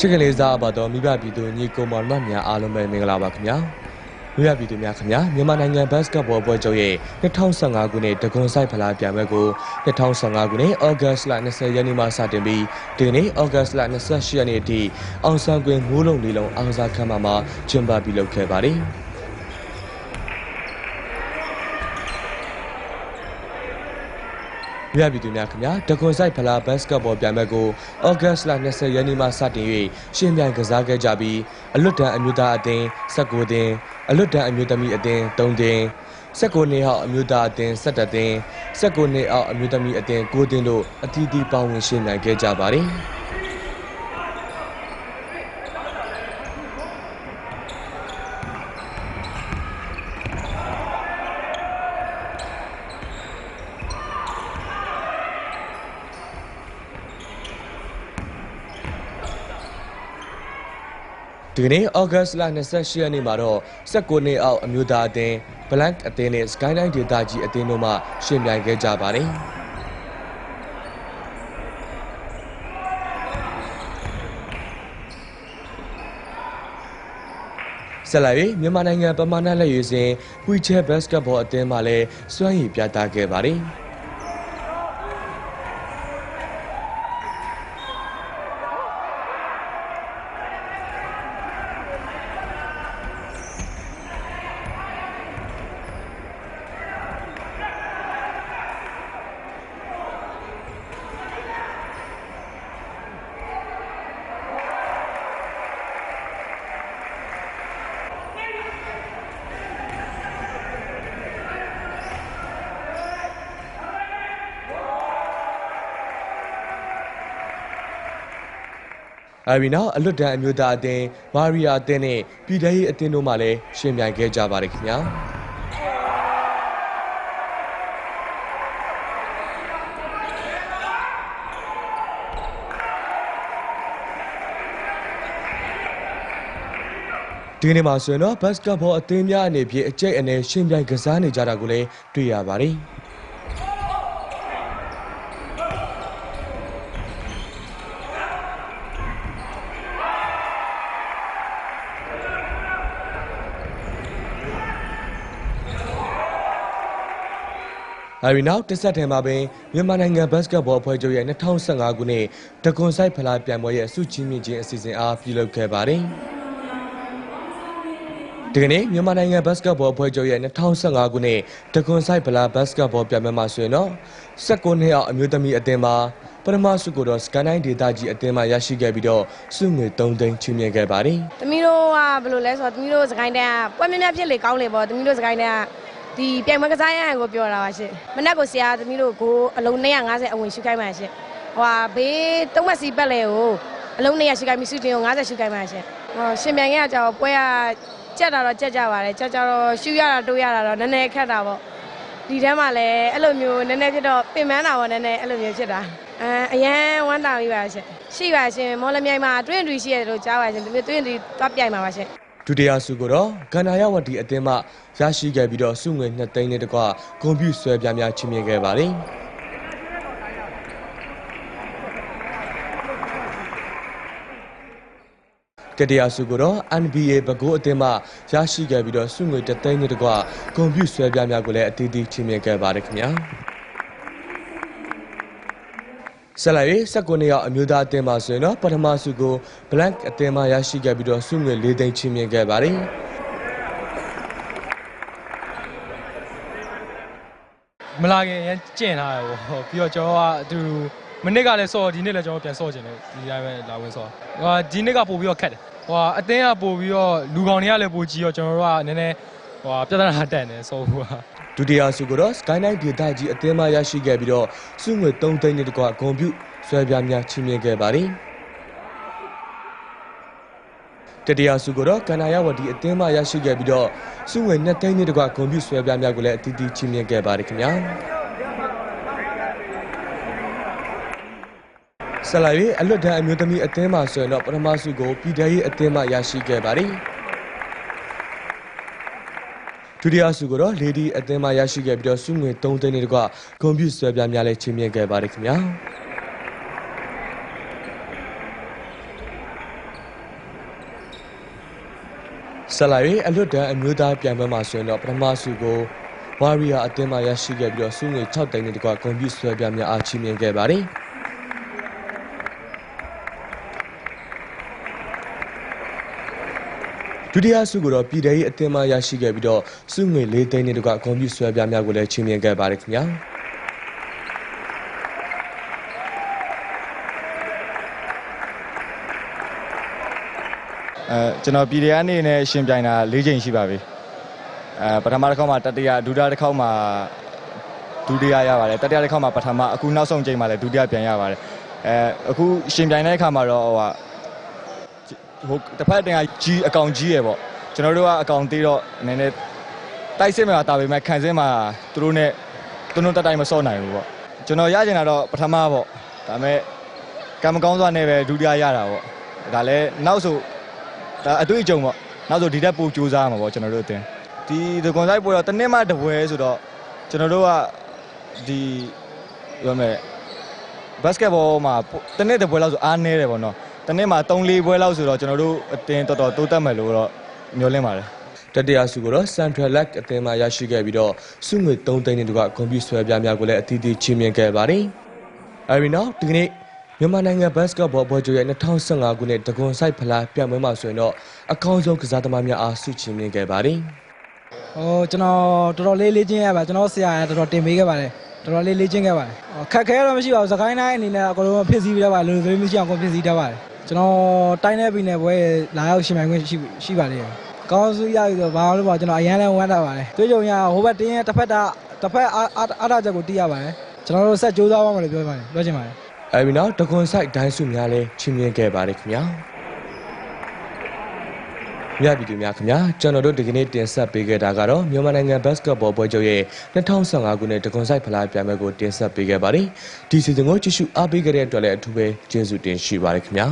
ချစ်ကလေးစားပါတော့မိဘပြည်သူညီကိုမောင်နှမများအားလုံးပဲမင်္ဂလာပါခင်ဗျာမိဘပြည်သူများခင်ဗျာမြန်မာနိုင်ငံဘတ်စကတ်ဘောပွဲချုပ်ရဲ့2015ခုနှစ်တကွန်ဆိုင်ဖလားပြိုင်ပွဲကို2015ခုနှစ်ဩဂတ်စ်လ20ရက်နေ့မှစတင်ပြီးဒီကနေ့ဩဂတ်စ်လ28ရက်နေ့အထိအောင်ဆန်းကွင်းမိုးလုံးလေးလုံးအောင်စားခမ်းမမှာကျင်းပပြုလုပ်ခဲ့ပါတယ် မြတ်ပြည်သူများခင်ဗျာတကွန်ဆိုင်ဖလားဘတ်စကတ်ဘောပြိုင်ပွဲကိုဩဂတ်စ်လ20ရက်နေ့မှစတင်၍ရှင်းပြိုင်ကစားခဲ့ကြပြီးအလွတ်တန်းအမျိုးသားအသင်း19သင်းအလွတ်တန်းအမျိုးသမီးအသင်း3သင်း19နှစ်အောက်အမျိုးသားအသင်း17သင်း19နှစ်အောက်အမျိုးသမီးအသင်း9သင်းတို့အသီးသီးပါဝင်ရှင်းပြိုင်ခဲ့ကြပါတယ် ဒီကနေ့ဩဂတ်စ်လ28ရက်နေ့မှာတော့19နှစ်အောက်အမျိုးသားအသင်း Blank အသင်းနဲ့ Skyline ဒေသကြီးအသင်းတို့မှရှင်းပြိုင်ခဲ့ကြပါတယ်ဆက်လက်၍မြန်မာနိုင်ငံပမာဏလက်ရွေးစင် Wheelchair Basketball အသင်းမှလည်းစွမ်းရည်ပြသခဲ့ပါတယ်။ အဲဒီနောက် အလွတ်တန်းအမျိုးသားအသင်း မာရီယာအသင်းနဲ့ ပြည်ထောင်ရေးအသင်းတို့မှလည်းရှင်ပြိုင်ခဲ့ကြပါတယ်ခင်ဗျာ ဒီနေ့မှာဆိုရင်တော့ ဘတ်စကတ်ဘောအသင်းများအနေဖြင့် အကျိတ်အနေရှင်ပြိုင်ကစားနေကြတာကိုလည်း တွေ့ရပါတယ်။ အဲဒီနောက်တစ်ဆက်တည်းမှာပင်မြန်မာနိုင်ငံဘတ်စကတ်ဘောအဖွဲ့ချုပ်ရဲ့2015ခုနှစ်တကွန်ဆိုင်ဖလားပြိုင်ပွဲရဲ့အစုချင်းမြင့်ခြင်းအစီအစဉ်အားပြုလုပ်ခဲ့ပါတယ်။ဒီကနေ့မြန်မာနိုင်ငံဘတ်စကတ်ဘောအဖွဲ့ချုပ်ရဲ့2015ခုနှစ်တကွန်ဆိုင်ဖလားဘတ်စကတ်ဘောပြိုင်ပွဲမှာဆိုရင်တော့19နှစ်အောက်အမျိုးသမီးအသင်းမှာပထမဆုကိုတော့စကန်တိုင်းဒေသကြီးအသင်းမှရရှိခဲ့ပြီးတော့ဆုငွေ3သိန်းချီးမြှင့်ခဲ့ပါတယ်။။သမီးတို့ကဘယ်လိုလဲဆိုတော့သမီးတို့စကိုင်းတန်းကပွဲမြများဖြစ်လေကောင်းလေပေါ့သမီးတို့စကိုင်းတန်းက ဒီပြိုင်ပွဲကစားရရင်ကိုပြောတာပါရှင်။မနက်ကိုဆရာသမီးတို့ကိုအလုံး250အဝင်ရှုခိုင်းပါရှင်။ဟိုဟာဘေးတုံးမစီပတ်လေကိုအလုံး200ရှုခိုင်းပြီးစုတင်ကို50ရှုခိုင်းပါရှင်။ဟောရှင်ပြိုင်ကကြောက်ပွဲကကြက်တာတော့ကြက်ကြပါတယ်။ကြက်ကြတော့ရှုရတာတိုးရတာတော့နည်းနည်းခက်တာပေါ့။ဒီတန်းမှာလည်းအဲ့လိုမျိုးနည်းနည်းဖြစ်တော့ပင်ပန်းတာပေါ့နည်းနည်းအဲ့လိုမျိုးဖြစ်တာ။အဲအရန်ဝမ်းတာပြီးပါရှင်။ရှိပါရှင်မော်လမြိုင်မှာတွင်းတွီရှိရတယ်လို့ကြားပါရှင်။ဒီမျိုးတွင်းတွီသွားပြိုင်ပါပါရှင်။ ဒုတိယဆုကိုတော့ကန္နာယဝတီအသင်းမှရရှိခဲ့ပြီးတော့ဆုငွေ2သိန်းနဲ့တကွဂုဏ်ပြုဆွဲပြားများချီးမြှင့်ခဲ့ပါတယ်။တတိယဆုကိုတော့ NBA ဘကိုးအသင်းမှရရှိခဲ့ပြီးတော့ဆုငွေ3သိန်းနဲ့တကွဂုဏ်ပြုဆွဲပြားများကိုလည်းအသီးသီးချီးမြှင့်ခဲ့ပါတယ်ခင်ဗျာ။ ဆက်လိုက်ရေး19နှစ်ရောက်အမျိုးသားအသင်းမှဆိုရင်တော့ပထမဆုကို Black အသင်းမှရရှိခဲ့ပြီးတော့ဆုငွေ4သိန်းချီးမြှင့်ခဲ့ပါတယ်။မလာခင်ရမ်းကျင့်လာတယ်ပေါ့ပြီးတော့ကျွန်တော်ကအတူမနစ်ကလည်းစော်ဒီနေ့လည်းကျွန်တော်ပြန်စော့ကျင်တယ်ဒီတိုင်းပဲလာဝင်စော်ဟိုဒီနေ့ကပို့ပြီးတော့ခက်တယ်ဟိုအတင်းကပို့ပြီးတော့လူကောင်တွေကလည်းပို့ကြည့်တော့ကျွန်တော်တို့ကနည်းနည်းဟိုပြဿနာတက်နေစော်ဘူးက ဒုတိယဆုကိုတော့ Skyline ဒေသကြီးအသင်းမှရရှိခဲ့ပြီးတော့ဆုငွေ3သိန်းနဲ့တကွဂုဏ်ပြုဆွဲပြားများချီးမြှင့်ခဲ့ပါတယ်။တတိယဆုကိုတော့ကန္နာယဝတီအသင်းမှရရှိခဲ့ပြီးတော့ဆုငွေ2သိန်းနဲ့တကွဂုဏ်ပြုဆွဲပြားများကိုလည်းအသီးသီးချီးမြှင့်ခဲ့ပါတယ်ခင်ဗျာ။ဆလာရီအလွတ်တန်းအမျိုးသမီးအသင်းမှဆိုရင်တော့ပထမဆုကိုပြည်ထရေးအသင်းမှရရှိခဲ့ပါတယ်။ ဒုတိယဆုကိုတော့ Lady အသင်းမှရရှိခဲ့ပြီးတော့ဆုငွေ3သိန်းနဲ့တကွဂုဏ်ပြုဆွဲပြားများလည်းချီးမြှင့်ခဲ့ပါတယ်ခင်ဗျာဆလာရီအလွတ်တန်းအမျိုးသားပြိုင်ပွဲမှာဆိုရင်တော့ပထမဆုကိုဝါရီယာအသင်းမှရရှိခဲ့ပြီးတော့ဆုငွေ6သိန်းနဲ့တကွဂုဏ်ပြုဆွဲပြားများအားချီးမြှင့်ခဲ့ပါတယ်။ ဒုတိယဆုကိုတော့ပြည်ထောင်ရေးအသင်းမှရရှိခဲ့ပြီးတော့ဆုငွေ၄သိန်းနဲ့တကွဂုဏ်ပြုဆွဲပြများကိုလည်းချီးမြှင့်ခဲ့ပါတယ်ခင်ဗျာအဲကျွန်တော်ပြည်တရားအနေနဲ့ရှင်ပြိုင်တာ၄ချိန်ရှိပါပြီအဲပထမတစ်ခေါက်မှာတတိယဒုတိယတစ်ခေါက်မှာဒုတိယရပါတယ်တတိယတစ်ခေါက်မှာပထမအခုနောက်ဆုံးချိန်မှာလည်းဒုတိယပြန်ရပါတယ်အဲအခုရှင်ပြိုင်တဲ့အခါမှာတော့ဟိုဟာ ဟိုတစ်ဖက်တင်ကကြီးအကောင်ကြီးရယ်ပေါ့ကျွန်တော်တို့ကအကောင်သေးတော့နည်းနည်းတိုက်စစ်မှာတာပေမဲ့ခံစင်းမှာသူတို့နဲ့သူတို့တက်တိုင်းမစော့နိုင်ဘူးပေါ့ကျွန်တော်ရချင်တာတော့ပထမပေါ့ဒါပေမဲ့ကံမကောင်းစွာနဲ့ပဲဒုတိယရတာပေါ့ဒါလည်းနောက်ဆိုဒါအတွေ့အကြုံပေါ့နောက်ဆိုဒီတက်ပို့စူးစမ်းမှာပေါ့ကျွန်တော်တို့အတင်းဒီဒကွန်ဆိုင်ပွဲတော့တစ်နေ့မှတစ်ပွဲဆိုတော့ကျွန်တော်တို့ကဒီပြောမယ်ဘတ်စကတ်ဘောမှာတစ်နေ့တစ်ပွဲလောက်ဆိုအားနည်းတယ်ပေါ့နော် တစ်နေ့မှာ3-4ပွဲလောက်ဆိုတော့ကျွန်တော်တို့အတင်းတော်တော်တိုးတက်မယ်လို့တော့မျှော်လင့်ပါတယ်တတိယဆုကိုတော့ Central Lake အသင်းမှရရှိခဲ့ပြီးတော့ဆုငွေ3သိန်းနဲ့တကွဂုဏ်ပြုဆွဲပြများကိုလည်းအသီးသီးချီးမြှင့်ခဲ့ပါတယ်။အဲဒီနောက်ဒီကနေ့မြန်မာနိုင်ငံဘတ်စကတ်ဘောဘော်ဂျိုရဲ့2015ခုနှစ်တကွန်ဆိုင်ဖလားပြိုင်ပွဲမှာဆိုရင်တော့အကောင်းဆုံးကစားသမားများအားဆုချီးမြှင့်ခဲ့ပါတယ်။ဟိုကျွန်တော်တော်တော်လေးလေ့ကျင့်ရပါကျွန်တော်ဆရာကတော်တော်တင်ပေးခဲ့ပါတယ်တော်တော်လေးလေ့ကျင့်ခဲ့ပါတယ်ဟိုခက်ခဲတော့မရှိပါဘူးစကိုင်းတိုင်းအနေနဲ့အကုန်လုံးဖြစ်စည်းပြီးတော့ပါလူသွေးမရှိအောင်ကိုဖြစ်စည်းတတ်ပါတယ် ကျွန်တော်တိုင်းနဲ့ပြည်နယ်ပွဲလာရောက်ရှင်ပိုင်ခွင့်ရှိရှိပါလေကောင်းစုရပြီဆိုဘာလို့ပါကျွန်တော်အရန်လဲဝမ်းတာပါတယ်တွေးကြုံရဟိုဘက်တင်းရဲ့တစ်ဖက်တာတစ်ဖက်အားအားအားချက်ကိုတီးရပါတယ်ကျွန်တော်တို့ဆက်ကြိုးစားပါမယ်လို့ပြောပါတယ်ပြောချင်ပါတယ်အဲဒီနောက်တကွန်ဆိုင်ဒိုင်းစုများလည်းချီးမြှင့်ခဲ့ပါတယ်ခင်ဗျာမြတ်ပြည်သူများခင်ဗျာကျွန်တော်တို့ဒီကနေ့တင်ဆက်ပေးခဲ့တာကတော့မြန်မာနိုင်ငံဘတ်စကတ်ဘောပွဲချုပ်ရဲ့2015ခုနှစ်တကွန်ဆိုင်ဖလားပြိုင်ပွဲကိုတင်ဆက်ပေးခဲ့ပါတယ်ဒီစီဇန်ကိုကြည့်ရှုအားပေးခဲ့တဲ့အတွက်လည်းအထူးပဲကျေးဇူးတင်ရှိပါတယ်ခင်ဗျာ